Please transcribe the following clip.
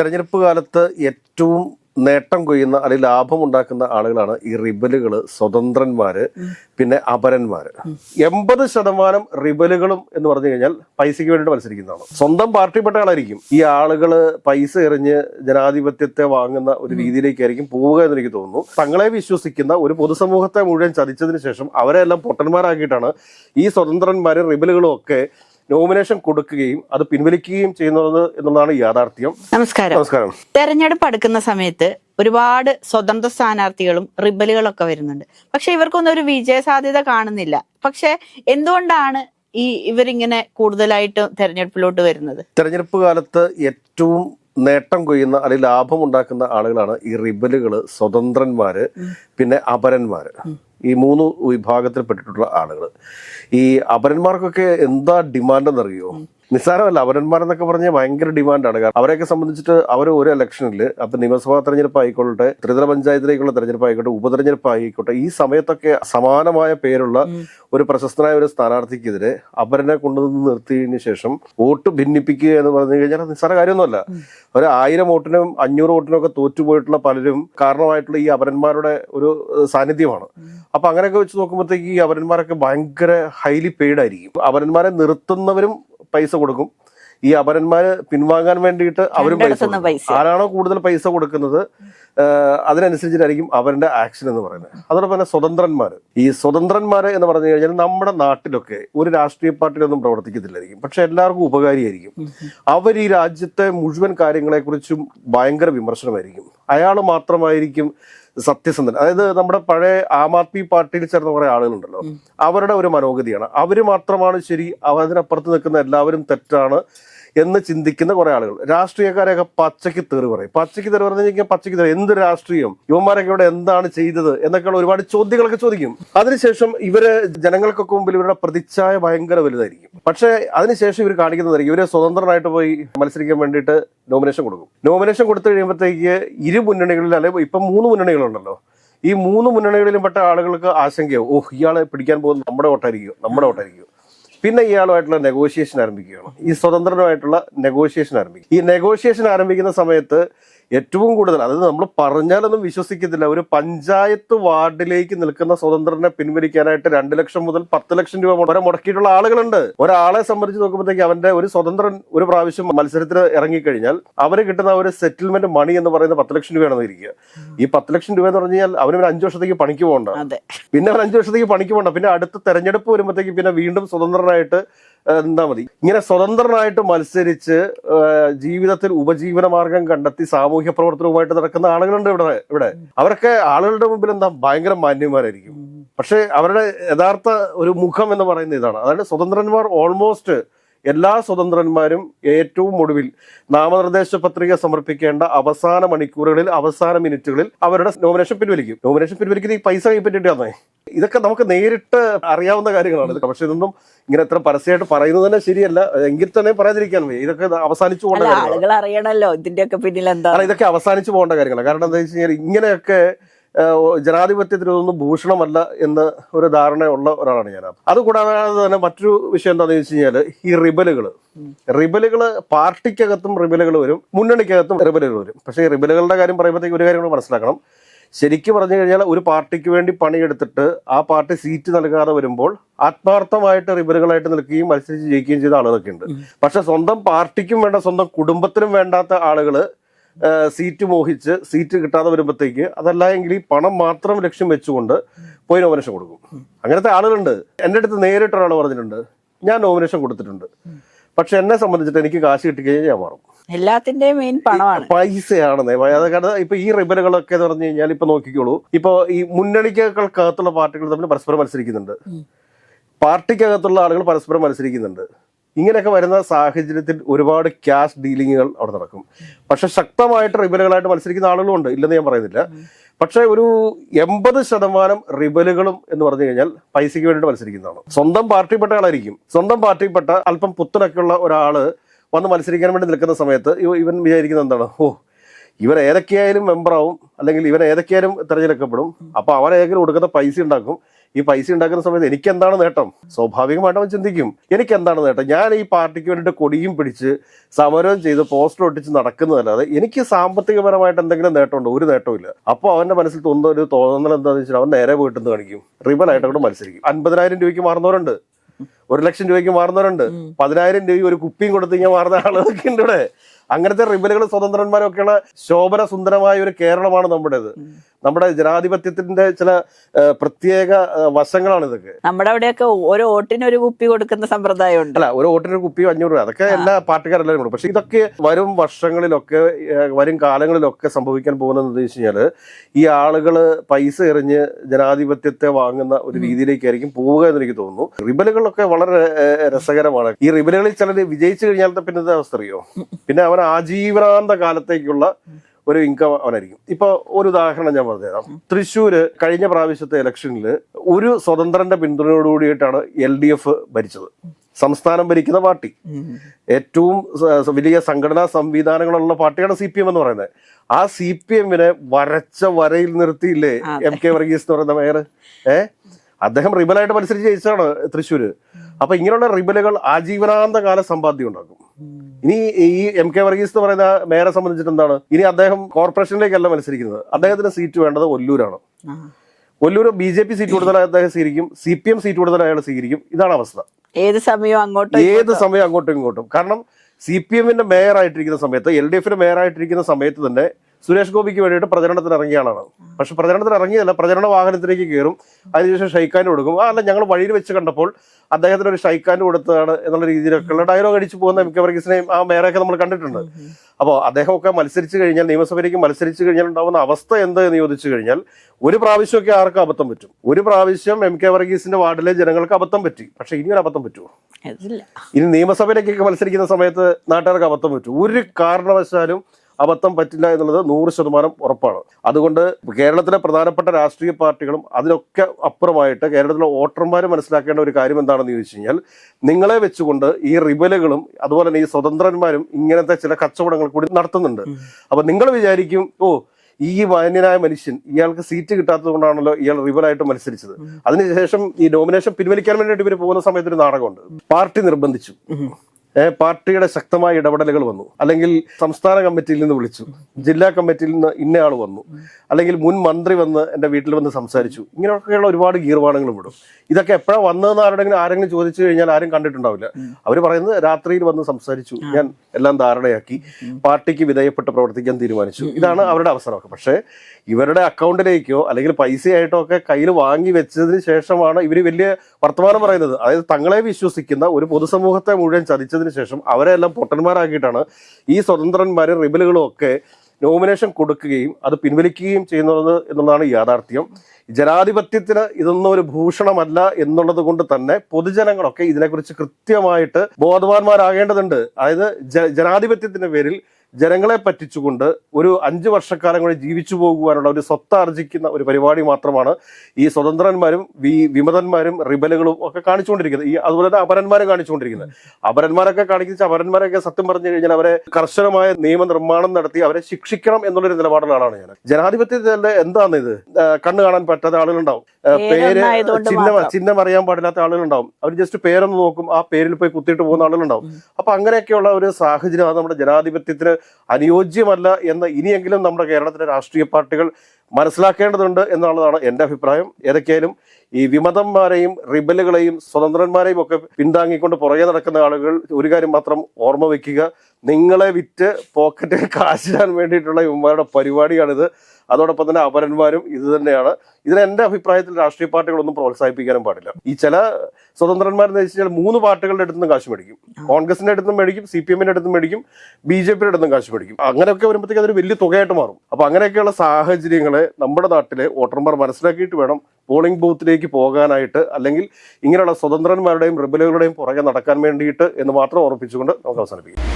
തെരഞ്ഞെടുപ്പ് കാലത്ത് ഏറ്റവും നേട്ടം കൊയ്യുന്ന അല്ലെങ്കിൽ ലാഭം ഉണ്ടാക്കുന്ന ആളുകളാണ് ഈ റിബലുകൾ സ്വതന്ത്രന്മാര് പിന്നെ അപരന്മാര്. എൺപത് ശതമാനം റിബലുകളും എന്ന് പറഞ്ഞു കഴിഞ്ഞാൽ പൈസയ്ക്ക് വേണ്ടിയിട്ട് മത്സരിക്കുന്നതാണ്. സ്വന്തം പാർട്ടിപ്പെട്ട ആളായിരിക്കും. ഈ ആളുകൾ പൈസ എറിഞ്ഞ് ജനാധിപത്യത്തെ വാങ്ങുന്ന ഒരു രീതിയിലേക്കായിരിക്കും പോവുക എന്ന് എനിക്ക് തോന്നുന്നു. തങ്ങളെ വിശ്വസിക്കുന്ന ഒരു പൊതുസമൂഹത്തെ മുഴുവൻ ചതിച്ചതിന് ശേഷം അവരെല്ലാം പൊട്ടന്മാരാക്കിയിട്ടാണ് ഈ സ്വതന്ത്രന്മാരും റിബലുകളും ഒക്കെ നോമിനേഷൻ കൊടുക്കുകയും അത് പിൻവലിക്കുകയും ചെയ്യുന്നത് എന്നുള്ളതാണ് യാഥാർത്ഥ്യം. നമസ്കാരം. നമസ്കാരം. തെരഞ്ഞെടുപ്പ് അടുക്കുന്ന സമയത്ത് ഒരുപാട് സ്വതന്ത്ര സ്ഥാനാർത്ഥികളും റിബലുകളൊക്കെ വരുന്നുണ്ട്. പക്ഷെ ഇവർക്കൊന്നും ഒരു വിജയ സാധ്യത കാണുന്നില്ല. പക്ഷെ എന്തുകൊണ്ടാണ് ഈ ഇവരിങ്ങനെ കൂടുതലായിട്ട് തെരഞ്ഞെടുപ്പിലോട്ട് വരുന്നത്? തെരഞ്ഞെടുപ്പ് കാലത്ത് ഏറ്റവും നേട്ടം കൊയ്യുന്ന അല്ലെങ്കിൽ ലാഭം ഉണ്ടാക്കുന്ന ആളുകളാണ് ഈ റിബലുകൾ സ്വതന്ത്രന്മാര് പിന്നെ അപരന്മാര്. ഈ മൂന്ന് വിഭാഗത്തിൽപ്പെട്ടിട്ടുള്ള ആളുകൾ ഈ അപരന്മാർക്കൊക്കെ എന്താ ഡിമാൻഡ് എന്നറിയോ നിസ്സാരമല്ല അപരന്മാരെന്നൊക്കെ പറഞ്ഞാൽ ഭയങ്കര ഡിമാൻഡാണ്. കാരണം അവരെയൊക്കെ സംബന്ധിച്ചിട്ട് അവർ ഒരു ഇലക്ഷനിൽ അപ്പൊ നിയമസഭാ തെരഞ്ഞെടുപ്പ് ആയിക്കോട്ടെ ത്രിതല പഞ്ചായത്തിലേക്കുള്ള തെരഞ്ഞെടുപ്പ് ആയിക്കോട്ടെ ഉപതെരഞ്ഞെടുപ്പ് ആയിക്കോട്ടെ ഈ സമയത്തൊക്കെ സമാനമായ പേരുള്ള ഒരു പ്രശസ്തനായ ഒരു സ്ഥാനാർത്ഥിക്കെതിരെ അപരനെ കൊണ്ടുവന്ന് നിർത്തിയതിനു ശേഷം വോട്ട് ഭിന്നിപ്പിക്കുക എന്ന് പറഞ്ഞു കഴിഞ്ഞാൽ നിസ്സാര കാര്യമൊന്നുമല്ല. ഒരു ആയിരം വോട്ടിനും അഞ്ഞൂറ് വോട്ടിനും ഒക്കെ തോറ്റുപോയിട്ടുള്ള പലരും കാരണമായിട്ടുള്ള ഈ അപരന്മാരുടെ ഒരു സാന്നിധ്യമാണ്. അപ്പൊ അങ്ങനെയൊക്കെ വെച്ച് നോക്കുമ്പോഴത്തേക്ക് ഈ അപരന്മാരൊക്കെ ഭയങ്കര ഹൈലി പെയ്ഡ് ആയിരിക്കും. അപരന്മാരെ നിർത്തുന്നവരും പൈസ കൊടുക്കും. ഈ അപരന്മാര് പിൻവാങ്ങാൻ വേണ്ടിയിട്ട് അവരും പൈസ. ആരാണോ കൂടുതൽ പൈസ കൊടുക്കുന്നത് അതിനനുസരിച്ചിട്ടായിരിക്കും അവരുടെ ആക്ഷൻ എന്ന് പറയുന്നത്. അതോടൊപ്പം തന്നെ സ്വതന്ത്രന്മാർ ഈ സ്വതന്ത്രന്മാര് എന്ന് പറഞ്ഞു കഴിഞ്ഞാൽ നമ്മുടെ നാട്ടിലൊക്കെ ഒരു രാഷ്ട്രീയ പാർട്ടിയിലൊന്നും പ്രവർത്തിക്കത്തില്ലായിരിക്കും. പക്ഷെ എല്ലാവർക്കും ഉപകാരിയായിരിക്കും. അവർ ഈ രാജ്യത്തെ മുഴുവൻ കാര്യങ്ങളെക്കുറിച്ചും ഭയങ്കര വിമർശനമായിരിക്കും. അയാൾ മാത്രമായിരിക്കും സത്യസന്ധൻ. അതായത് നമ്മുടെ പഴയ ആം ആദ്മി പാർട്ടിയിൽ ചേർന്ന കുറെ ആളുകളുണ്ടല്ലോ. അവരുടെ ഒരു മനോഗതിയാണ്. അവർ മാത്രമാണ് ശരി അതിനപ്പുറത്ത് നിൽക്കുന്ന എല്ലാവരും തെറ്റാണ്. എന്ന് ചിന്തിക്കുന്ന കുറെ ആളുകൾ. രാഷ്ട്രീയക്കാരെയൊക്കെ പച്ചയ്ക്ക് തെറി പറയും. പച്ചയ്ക്ക് തെറി പറഞ്ഞു കഴിഞ്ഞാൽ പച്ചയ്ക്ക് തെറി. എന്ത് രാഷ്ട്രീയം? യുവന്മാരൊക്കെ ഇവിടെ എന്താണ് ചെയ്തത്? എന്നൊക്കെയുള്ള ഒരുപാട് ചോദ്യങ്ങളൊക്കെ ചോദിക്കും. അതിനുശേഷം ഇവർ ജനങ്ങൾക്കൊക്കെ മുമ്പിൽ ഇവരുടെ പ്രതിച്ഛായ ഭയങ്കര വലുതായിരിക്കും. പക്ഷേ അതിനുശേഷം ഇവർ കാണിക്കുന്നതായിരിക്കും. ഇവരെ സ്വതന്ത്രനായിട്ട് പോയി മത്സരിക്കാൻ വേണ്ടിയിട്ട് നോമിനേഷൻ കൊടുക്കും. നോമിനേഷൻ കൊടുത്തു കഴിയുമ്പോഴത്തേക്ക് ഇരു മുന്നണികളിൽ അല്ലെ ഇപ്പം മൂന്ന് മുന്നണികളുണ്ടല്ലോ. ഈ മൂന്ന് മുന്നണികളിലും പെട്ട ആളുകൾക്ക് ആശങ്കയോ? ഓഹ് ഇയാളെ പിടിക്കാൻ പോകുന്നത് നമ്മുടെ വോട്ടായിരിക്കും നമ്മുടെ വോട്ടായിരിക്കും. പിന്നെ ഇയാളുമായിട്ടുള്ള നെഗോഷിയേഷൻ ആരംഭിക്കുകയാണ്. ഈ സ്വതന്ത്രനുമായിട്ടുള്ള നെഗോഷിയേഷൻ ആരംഭിക്കും. ഈ നെഗോഷിയേഷൻ ആരംഭിക്കുന്ന സമയത്ത് ഏറ്റവും കൂടുതൽ അതായത് നമ്മൾ പറഞ്ഞാലൊന്നും വിശ്വസിക്കത്തില്ല ഒരു പഞ്ചായത്ത് വാർഡിലേക്ക് നിൽക്കുന്ന സ്വതന്ത്രനെ പിൻവലിക്കാനായിട്ട് രണ്ട് ലക്ഷം മുതൽ പത്ത് ലക്ഷം രൂപ വരെ മുടക്കിയിട്ടുള്ള ആളുകളുണ്ട്. ഒരാളെ സംബന്ധിച്ച് നോക്കുമ്പോഴത്തേക്ക് അവന്റെ ഒരു സ്വതന്ത്രൻ ഒരു പ്രാവശ്യം മത്സരത്തിൽ ഇറങ്ങിക്കഴിഞ്ഞാൽ അവർ കിട്ടുന്ന ഒരു സെറ്റിൽമെന്റ് മണി എന്ന് പറയുന്നത് പത്ത് ലക്ഷം രൂപയാണെന്ന് ഇരിക്കുക. ഈ പത്ത് ലക്ഷം രൂപ എന്ന് പറഞ്ഞു കഴിഞ്ഞാൽ അവന് ഒരു അഞ്ചു വർഷത്തേക്ക് പണിക്ക് പോകണ്ട. പിന്നെ അവൻ അഞ്ചു വർഷത്തേക്ക് പണിക്ക് പോകണ്ട. പിന്നെ അടുത്ത തെരഞ്ഞെടുപ്പ് വരുമ്പോഴത്തേക്ക് പിന്നെ വീണ്ടും സ്വതന്ത്രനായിട്ട് എന്താ മതി. ഇങ്ങനെ സ്വതന്ത്രനായിട്ട് മത്സരിച്ച് ജീവിതത്തിൽ ഉപജീവന മാർഗം കണ്ടെത്തി സാമൂഹ്യ പ്രവർത്തനവുമായിട്ട് നടക്കുന്ന ആളുകളുണ്ട് ഇവിടെ ഇവിടെ. അവരൊക്കെ ആളുകളുടെ മുമ്പിൽ എന്താ ഭയങ്കര മാന്യന്മാരായിരിക്കും. പക്ഷെ അവരുടെ യഥാർത്ഥ ഒരു മുഖം എന്ന് പറയുന്നത് ഇതാണ്. അതായത് സ്വതന്ത്രന്മാർ ഓൾമോസ്റ്റ് എല്ലാ സ്വതന്ത്രന്മാരും ഏറ്റവും ഒടുവിൽ നാമനിർദ്ദേശ പത്രിക സമർപ്പിക്കേണ്ട അവസാന മണിക്കൂറുകളിൽ അവസാന മിനിറ്റുകളിൽ അവരുടെ നോമിനേഷൻ പിൻവലിക്കും. നോമിനേഷൻ പിൻവലിക്കുന്ന ഈ പൈസ കൈപ്പറ്റിട്ടാന്നേ ഇതൊക്കെ നമുക്ക് നേരിട്ട് അറിയാവുന്ന കാര്യങ്ങളാണ്. പക്ഷെ ഇതൊന്നും ഇങ്ങനെ എത്ര പരസ്യമായിട്ട് പറയുന്നത് തന്നെ ശരിയല്ല. എങ്കിൽ തന്നെ പറയാതിരിക്കാൻ വയ്യ. ഇതൊക്കെ ഇത് അവസാനിച്ചു പോകേണ്ട ആളുകൾ അറിയണല്ലോ. ഇതിന്റെ ഒക്കെ പിന്നിൽ എന്താ? ഇതൊക്കെ അവസാനിച്ചു പോകേണ്ട കാര്യങ്ങളാണ്. കാരണം എന്താ വെച്ച് കഴിഞ്ഞാൽ ഇങ്ങനെയൊക്കെ ജനാധിപത്യത്തിനൊന്നും ജനാധിപത്യത്തിന് ഭൂഷണമല്ല എന്ന് ഒരു ധാരണയുള്ള ഒരാളാണ് ഞാൻ. അതുകൂടാതെ തന്നെ മറ്റൊരു വിഷയം എന്താണെന്ന് വെച്ച് കഴിഞ്ഞാൽ ഈ റിബലുകൾ റിബലുകൾ പാർട്ടിക്കകത്തും റിബലുകൾ വരും. മുന്നണിക്കകത്തും റിബലുകൾ വരും. പക്ഷേ ഈ റിബലുകളുടെ കാര്യം പറയുമ്പോഴത്തേക്ക് ഒരു കാര്യം കൂടെ മനസ്സിലാക്കണം. ശരിക്കും പറഞ്ഞു കഴിഞ്ഞാൽ ഒരു പാർട്ടിക്ക് വേണ്ടി പണിയെടുത്തിട്ട് ആ പാർട്ടി സീറ്റ് നൽകാതെ വരുമ്പോൾ ആത്മാർത്ഥമായിട്ട് റിബലുകളായിട്ട് നിൽക്കുകയും മത്സരിച്ച് ജയിക്കുകയും ചെയ്ത ആളുകളൊക്കെ ഉണ്ട്. പക്ഷെ സ്വന്തം പാർട്ടിക്കും വേണ്ട സ്വന്തം കുടുംബത്തിനും വേണ്ടാത്ത ആളുകൾ സീറ്റ് മോഹിച്ച് സീറ്റ് കിട്ടാതെ വരുമ്പോഴത്തേക്ക് അതല്ല എങ്കിൽ ഈ പണം മാത്രം ലക്ഷ്യം വെച്ചുകൊണ്ട് പോയി നോമിനേഷൻ കൊടുക്കും. അങ്ങനത്തെ ആളുകളുണ്ട്. എന്റെ അടുത്ത് നേരിട്ടൊരാൾ പറഞ്ഞിട്ടുണ്ട്. ഞാൻ നോമിനേഷൻ കൊടുത്തിട്ടുണ്ട്. പക്ഷെ എന്നെ സംബന്ധിച്ചിട്ട് എനിക്ക് കാശ് കിട്ടിക്കഴിഞ്ഞാൽ ഞാൻ മാറും. എല്ലാത്തിന്റെയും മെയിൻ പണമാണ്. പൈസയാണെന്നേ. കാരണം ഇപ്പൊ ഈ റിബനുകളൊക്കെ എന്ന് പറഞ്ഞു കഴിഞ്ഞാൽ ഇപ്പൊ നോക്കിക്കോളൂ. ഇപ്പൊ ഈ മുന്നണിക്കകത്തുള്ള പാർട്ടികൾ തമ്മിൽ പരസ്പരം മത്സരിക്കുന്നുണ്ട്. പാർട്ടിക്കകത്തുള്ള ആളുകൾ പരസ്പരം മത്സരിക്കുന്നുണ്ട്. ഇങ്ങനെയൊക്കെ വരുന്ന സാഹചര്യത്തിൽ ഒരുപാട് ക്യാഷ് ഡീലിങ്ങുകൾ അവിടെ നടക്കും. പക്ഷെ ശക്തമായിട്ട് റിബലുകളായിട്ട് മത്സരിക്കുന്ന ആളുകളും ഉണ്ട്. ഇല്ലെന്ന് ഞാൻ പറയുന്നില്ല. പക്ഷെ ഒരു എൺപത് ശതമാനം റിബലുകളും എന്ന് പറഞ്ഞു കഴിഞ്ഞാൽ പൈസയ്ക്ക് വേണ്ടിയിട്ട് മത്സരിക്കുന്നതാണ്. സ്വന്തം പാർട്ടിപ്പെട്ട ആളായിരിക്കും. സ്വന്തം പാർട്ടിപ്പെട്ട അല്പം പുത്തനൊക്കെയുള്ള ഒരാൾ വന്ന് മത്സരിക്കാൻ വേണ്ടി നിൽക്കുന്ന സമയത്ത് ഇവൻ വിചാരിക്കുന്നത് എന്താണ്? ഓ ഇവൻ ഏതൊക്കെയായാലും മെമ്പറാവും അല്ലെങ്കിൽ ഇവൻ ഏതൊക്കെയായാലും തിരഞ്ഞെടുക്കപ്പെടും. അപ്പൊ അവൻ ഏതെങ്കിലും കൊടുക്കുന്ന പൈസ ഉണ്ടാക്കും. ഈ പൈസ ഉണ്ടാക്കുന്ന സമയത്ത് എനിക്ക് എന്താണ് നേട്ടം? സ്വാഭാവികമായിട്ട് അവൻ ചിന്തിക്കും. എനിക്ക് എന്താണ് നേട്ടം? ഞാൻ ഈ പാർട്ടിക്ക് വേണ്ടിയിട്ട് കൊടിയും പിടിച്ച് സമരം ചെയ്ത് പോസ്റ്റർ ഒട്ടിച്ച് നടക്കുന്നതല്ലാതെ എനിക്ക് സാമ്പത്തികപരമായിട്ട് എന്തെങ്കിലും നേട്ടമുണ്ടോ? ഒരു നേട്ടമില്ല അപ്പൊ അപ്പോൾ അവന്റെ മനസ്സിൽ തോന്നുന്ന ഒരു തോന്നൽ എന്താണെന്ന് വെച്ചാൽ അവൻ നേരെ വീട്ടിൽ നിന്ന് കാണിക്കും. റിബലായിട്ട് അങ്ങോട്ട് മത്സരിക്കും. അൻപതിനായിരം രൂപയ്ക്ക് മാറുന്നവരുണ്ട്. ഒരു ലക്ഷം രൂപയ്ക്ക് മാറുന്നവരുണ്ട്. പതിനായിരം രൂപ ഒരു കുപ്പിയും കൊടുത്ത് ഇങ്ങനെ മാറുന്ന ആളുകളൊക്കെ ഉണ്ട് ഇവിടെ. അങ്ങനത്തെ റിബലുകൾ സ്വതന്ത്രന്മാരൊക്കെയുള്ള ശോഭന സുന്ദരമായ ഒരു കേരളമാണ് നമ്മുടേത്. നമ്മുടെ ജനാധിപത്യത്തിന്റെ ചില പ്രത്യേക വശങ്ങളാണ് ഇതൊക്കെ നമ്മുടെ അവിടെയൊക്കെ ഒരു വോട്ടിന് ഒരു കുപ്പി കൊടുക്കുന്ന സമ്പ്രദായം ഉണ്ട് അല്ല ഒരു വോട്ടിന് ഒരു കുപ്പി അഞ്ഞൂറ് രൂപ. അതൊക്കെ എല്ലാ പാർട്ടിക്കാരെല്ലാവരും കൊടുക്കും. പക്ഷെ ഇതൊക്കെ വരും വർഷങ്ങളിലൊക്കെ വരും കാലങ്ങളിലൊക്കെ സംഭവിക്കാൻ പോകുന്നത് എന്താ വെച്ച് കഴിഞ്ഞാൽ ഈ ആളുകൾ പൈസ എറിഞ്ഞ് ജനാധിപത്യത്തെ വാങ്ങുന്ന ഒരു രീതിയിലേക്കായിരിക്കും പോവുക എന്ന് എനിക്ക് തോന്നുന്നു. റിബലുകളൊക്കെ വളരെ രസകരമാണ്. ഈ റിബലുകളിൽ ചിലർ വിജയിച്ചു കഴിഞ്ഞാൽ പിന്നെ അവസ്ഥ അറിയോ? പിന്നെ അവൻ ആജീവനാന്ത കാലത്തേക്കുള്ള ഒരു ഇൻകം അവനായിരിക്കും. ഇപ്പൊ ഒരു ഉദാഹരണം ഞാൻ പറഞ്ഞുതരാം. തൃശ്ശൂര് കഴിഞ്ഞ പ്രാവശ്യത്തെ ഇലക്ഷനിൽ ഒരു സ്വതന്ത്രന്റെ പിന്തുണയോടുകൂടിയിട്ടാണ് എൽ ഡി എഫ് ഭരിച്ചത്. സംസ്ഥാനം ഭരിക്കുന്ന പാർട്ടി. ഏറ്റവും വലിയ സംഘടനാ സംവിധാനങ്ങളുള്ള പാർട്ടിയാണ് സി പി എം എന്ന് പറയുന്നത്. ആ സി പി എമ്മിനെ വരച്ച വരയിൽ നിർത്തിയില്ലേ എം കെ വർഗീസ് എന്ന് പറയുന്ന മേയർ ഏഹ് അദ്ദേഹം റിബലായിട്ട് മത്സരിച്ച് ജയിച്ചതാണ് തൃശ്ശൂര്. അപ്പൊ ഇങ്ങനെയുള്ള റിബലുകൾ ആജീവനാന്ത കാല സമ്പാദ്യം ഉണ്ടാക്കും. ഇനി ഈ എം കെ വർഗീസ് എന്ന് പറയുന്ന മേയറെ സംബന്ധിച്ചിട്ട് എന്താണ്? ഇനി അദ്ദേഹം കോർപ്പറേഷനിലേക്കല്ല മത്സരിക്കുന്നത്. അദ്ദേഹത്തിന് സീറ്റ് വേണ്ടത് ഒല്ലൂരാണ്. Ollur B J P seat കൂടുതൽ അദ്ദേഹം സ്വീകരിക്കും സി പി എം സീറ്റ് കൂടുതൽ അയാൾ സ്വീകരിക്കും. ഇതാണ് അവസ്ഥ. ഏത് സമയവും അങ്ങോട്ടും ഏത് സമയം അങ്ങോട്ടും ഇങ്ങോട്ടും. കാരണം സി പി എമ്മിന്റെ മേയർ ആയിട്ടിരിക്കുന്ന സമയത്ത് എൽ ഡി എഫിന്റെ മേയർ ആയിട്ടിരിക്കുന്ന സമയത്ത് തന്നെ സുരേഷ് ഗോപിക്ക് വേണ്ടിയിട്ട് പ്രചരണത്തിന് ഇറങ്ങിയ ആളാണ് പക്ഷെ പ്രചരണത്തിന് ഇറങ്ങിയതല്ല പ്രചരണ വാഹനത്തിലേക്ക് കയറും അതിനുശേഷം ഷൈഖാൻ കൊടുക്കും. ആ അല്ല ഞങ്ങൾ വഴിയിൽ വെച്ച് കണ്ടപ്പോൾ അദ്ദേഹത്തിന് ഒരു ഷൈഖാൻ കൊടുത്തതാണ് എന്നുള്ള രീതിയിലൊക്കെയുള്ള ഡയലോഗ് അടിച്ചു പോകുന്ന മിക്ക കെ വർഗീസിനെയും ആ മേയറൊക്കെ നമ്മൾ കണ്ടിട്ടുണ്ട്. അപ്പോൾ അദ്ദേഹമൊക്കെ മത്സരിച്ചു കഴിഞ്ഞാൽ നിയമസഭയിലേക്ക് മത്സരിച്ചു കഴിഞ്ഞാൽ ഉണ്ടാവുന്ന അവസ്ഥ എന്ത് എന്ന് ചോദിച്ചു കഴിഞ്ഞാൽ ഒരു പ്രാവശ്യമൊക്കെ ആർക്കും അബദ്ധം പറ്റും? ഒരു പ്രാവശ്യം എം കെ വർഗീസിന്റെ വാർഡിലെ ജനങ്ങൾക്ക് അബദ്ധം പറ്റി. പക്ഷെ ഇനി ഒരു അബദ്ധം പറ്റുമോ? ഇനി നിയമസഭയിലേക്കൊക്കെ മത്സരിക്കുന്ന സമയത്ത് നാട്ടുകാർക്ക് അബദ്ധം പറ്റും ഒരു കാരണവശാലും അബദ്ധം പറ്റില്ല എന്നുള്ളത് നൂറ് ശതമാനം ഉറപ്പാണ്. അതുകൊണ്ട് കേരളത്തിലെ പ്രധാനപ്പെട്ട രാഷ്ട്രീയ പാർട്ടികളും അതിനൊക്കെ അപ്പുറമായിട്ട് കേരളത്തിലെ വോട്ടർമാർ മനസ്സിലാക്കേണ്ട ഒരു കാര്യം എന്താണെന്ന് ചോദിച്ചു കഴിഞ്ഞാൽ നിങ്ങളെ വെച്ചുകൊണ്ട് ഈ റിബലുകളും അതുപോലെ തന്നെ ഈ സ്വതന്ത്രന്മാരും ഇങ്ങനത്തെ ചില കച്ചവടങ്ങൾ കൂടി നടത്തുന്നുണ്ട്. അപ്പൊ നിങ്ങൾ വിചാരിക്കും ഓ ഈ മാന്യനായ മനുഷ്യൻ ഇയാൾക്ക് സീറ്റ് കിട്ടാത്തത് കൊണ്ടാണല്ലോ ഇയാൾ റിബലായിട്ട് മത്സരിച്ചത്. അതിനുശേഷം ഈ നോമിനേഷൻ പിൻവലിക്കാൻ വേണ്ടിയിട്ട് ഇവർ പോകുന്ന സമയത്ത് ഒരു നാടകമുണ്ട്. പാർട്ടി നിർബന്ധിച്ചു. പാർട്ടിയുടെ ശക്തമായ ഇടപെടലുകൾ വന്നു. അല്ലെങ്കിൽ സംസ്ഥാന കമ്മിറ്റിയിൽ നിന്ന് വിളിച്ചു. ജില്ലാ കമ്മിറ്റിയിൽ നിന്ന് ഇന്നയാൾ വന്നു. അല്ലെങ്കിൽ മുൻ മന്ത്രി വന്ന് എന്റെ വീട്ടിൽ വന്ന് സംസാരിച്ചു. ഇങ്ങനെയൊക്കെയുള്ള ഒരുപാട് ഗീർവാണങ്ങൾ വിടും ഇതൊക്കെ എപ്പോഴാണ് വന്നതെന്ന് ആരുടെങ്കിലും ആരെങ്കിലും ചോദിച്ചു കഴിഞ്ഞാൽ ആരും കണ്ടിട്ടുണ്ടാവില്ല. അവർ പറയുന്നത് രാത്രിയിൽ വന്ന് സംസാരിച്ചു. ഞാൻ എല്ലാം ധാരണയാക്കി. പാർട്ടിക്ക് വിധേയപ്പെട്ട് പ്രവർത്തിക്കാൻ തീരുമാനിച്ചു. ഇതാണ് അവരുടെ അവസരമൊക്കെ. പക്ഷേ ഇവരുടെ അക്കൗണ്ടിലേക്കോ അല്ലെങ്കിൽ പൈസയായിട്ടോ ഒക്കെ കയ്യിൽ വാങ്ങി വെച്ചതിന് ശേഷമാണ് ഇവർ വലിയ വർത്തമാനം പറയുന്നത്. അതായത് തങ്ങളെ വിശ്വസിക്കുന്ന ഒരു പൊതുസമൂഹത്തെ മുഴുവൻ ചതിച്ചതിന് ശേഷം അവരെ എല്ലാം പൊട്ടന്മാരാക്കിയിട്ടാണ് ഈ സ്വതന്ത്രന്മാരും റിബലുകളും ഒക്കെ നോമിനേഷൻ കൊടുക്കുകയും അത് പിൻവലിക്കുകയും ചെയ്യുന്നത് എന്നുള്ളതാണ് യാഥാർത്ഥ്യം. ജനാധിപത്യത്തിന് ഇതൊന്നും ഒരു ഭൂഷണമല്ല എന്നുള്ളത് കൊണ്ട് തന്നെ പൊതുജനങ്ങളൊക്കെ ഇതിനെക്കുറിച്ച് കൃത്യമായിട്ട് ബോധവാന്മാരാകേണ്ടതുണ്ട്. അതായത് ജനാധിപത്യത്തിന്റെ പേരിൽ ജനങ്ങളെ പറ്റിച്ചുകൊണ്ട് ഒരു അഞ്ച് വർഷക്കാലം കൂടി ജീവിച്ചു പോകുവാനുള്ള ഒരു സ്വത്ത് ആർജിക്കുന്ന ഒരു പരിപാടി മാത്രമാണ് ഈ സ്വതന്ത്രന്മാരും വി വിമതന്മാരും റിബലുകളും ഒക്കെ കാണിച്ചുകൊണ്ടിരിക്കുന്നത്. ഈ അതുപോലെ തന്നെ അപരന്മാരും കാണിച്ചുകൊണ്ടിരിക്കുന്നത്. അപരന്മാരൊക്കെ കാണിക്കുന്ന അപരന്മാരൊക്കെ സത്യം പറഞ്ഞു കഴിഞ്ഞാൽ അവരെ കർശനമായ നിയമനിർമ്മാണം നടത്തി അവരെ ശിക്ഷിക്കണം എന്നുള്ളൊരു നിലപാടുള്ള ആളാണ് ഞാൻ. ജനാധിപത്യത്തിന്റെ എന്താണ് ഇത് കണ്ണു കാണാൻ പറ്റാത്ത ആളുകളുണ്ടാവും. പേര് ചിഹ്നം ചിഹ്നം അറിയാൻ പാടില്ലാത്ത ആളുകളുണ്ടാവും. അവർ ജസ്റ്റ് പേരൊന്ന് നോക്കും ആ പേരിൽ പോയി കുത്തിയിട്ട് പോകുന്ന ആളുകളുണ്ടാവും. അപ്പൊ അങ്ങനെയൊക്കെയുള്ള ഒരു സാഹചര്യം അത് നമ്മുടെ ജനാധിപത്യത്തിന് അനുയോജ്യമല്ല എന്ന് ഇനിയെങ്കിലും നമ്മുടെ കേരളത്തിലെ രാഷ്ട്രീയ പാർട്ടികൾ മനസ്സിലാക്കേണ്ടതുണ്ട് എന്നുള്ളതാണ് എന്റെ അഭിപ്രായം. ഏതൊക്കെയാലും ഈ വിമതന്മാരെയും റിബലുകളെയും സ്വതന്ത്രന്മാരെയും ഒക്കെ പിന്താങ്ങിക്കൊണ്ട് പുറകെ നടക്കുന്ന ആളുകൾ ഒരു കാര്യം മാത്രം ഓർമ്മ വെക്കുക. നിങ്ങളെ വിറ്റ് പോക്കറ്റിൽ കാശിടാൻ വേണ്ടിയിട്ടുള്ള ഇവന്മാരുടെ പരിപാടിയാണിത്. അതോടൊപ്പം തന്നെ അപരന്മാരും ഇത് തന്നെയാണ്. ഇതിന് എന്റെ അഭിപ്രായത്തിൽ രാഷ്ട്രീയ പാർട്ടികളൊന്നും പ്രോത്സാഹിപ്പിക്കാനും പാടില്ല. ഈ ചില സ്വതന്ത്രന്മാരെന്ന് വെച്ച് കഴിഞ്ഞാൽ മൂന്ന് പാർട്ടികളുടെ അടുത്തും കാശ് മേടിക്കും. കോൺഗ്രസിന്റെ അടുത്തും മേടിക്കും സി പി എമ്മിന്റെ അടുത്തും മേടിക്കും ബി ജെ പിയുടെ അടുത്തും കാശ് മേടിക്കും. അങ്ങനെയൊക്കെ വരുമ്പോഴത്തേക്ക് അതൊരു വലിയ തുകയായിട്ട് മാറും. അപ്പൊ അങ്ങനെയൊക്കെയുള്ള സാഹചര്യങ്ങളെ നമ്മുടെ നാട്ടിലെ വോട്ടർമാർ മനസ്സിലാക്കിയിട്ട് വേണം പോളിംഗ് ബൂത്തിലേക്ക് പോകാനായിട്ട് അല്ലെങ്കിൽ ഇങ്ങനെയുള്ള സ്വതന്ത്രന്മാരുടെയും റിബലുകളുടെയും പുറകെ നടക്കാൻ വേണ്ടിയിട്ട് എന്ന് മാത്രം ഓർപ്പിച്ചുകൊണ്ട് നമുക്ക് അവസാനിപ്പിക്കും.